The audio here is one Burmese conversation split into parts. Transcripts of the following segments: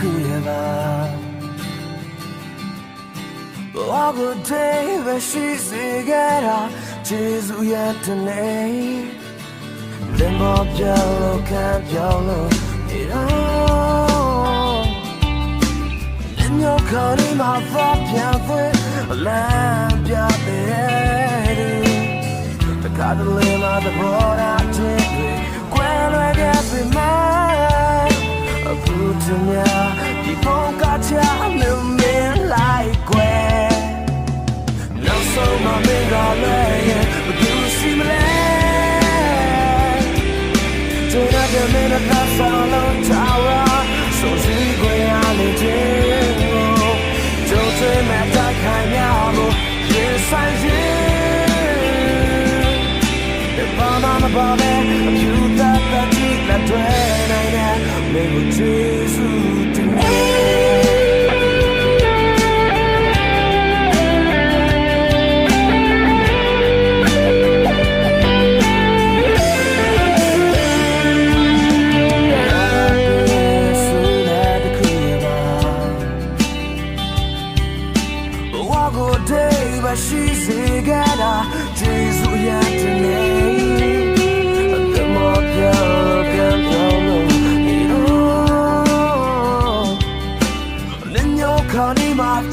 kuleva Ogo day ve shi sigera Jesu yetenei Limbo pialo kan pialo mira Limbo kani ma fa pian fue Lan pia te eru Takada lima de bora te Quello è che prima Avuto mia မှ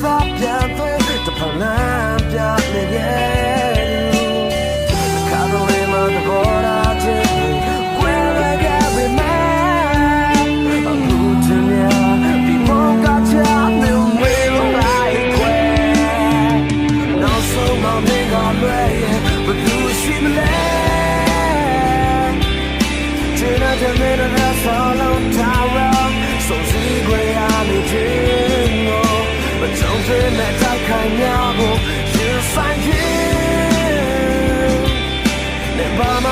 သာပြန်သွေးတဖလန်းပြနေရဲ့ခါတော့လေးမှာသဘောထားချင်းကွယ်ရခဲ့ပြီမဲ့အခုတည်းများဒီပုံကချာနေဝေးလိုက်ခွဲနောက်ဆုံးမမင်းကလွယ်ရဲ့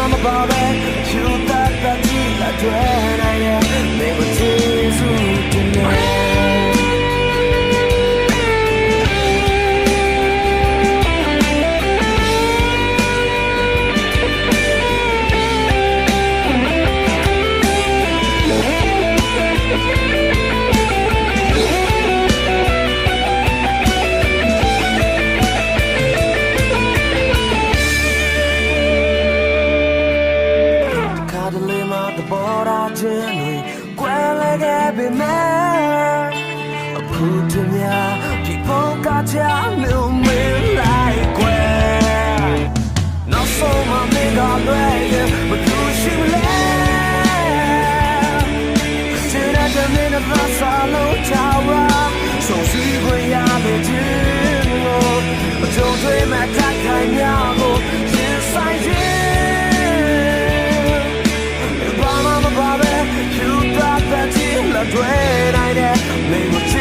မမပါပဲဖြူတတ်တတ် ခြင်းတွေကွယ်လဲခဲ့ပေမဲ့အခုတည်းများဒီပုံကချာလို့မင်းလိုက်ကွယ်နောက်ဆုံးမမင်းကလွယ်ရဲ့ဘယ်သူရှိမလဲချစ်တဲ့မင်းနဲ့သာစာလို့ချာဝါဆုံးစီခွင့်ရမယ်ခြင်းကိုအကြုံတွေမဲ့တိုက်ခိုင်များကိုရင် you got that in the drain, I know. Maybe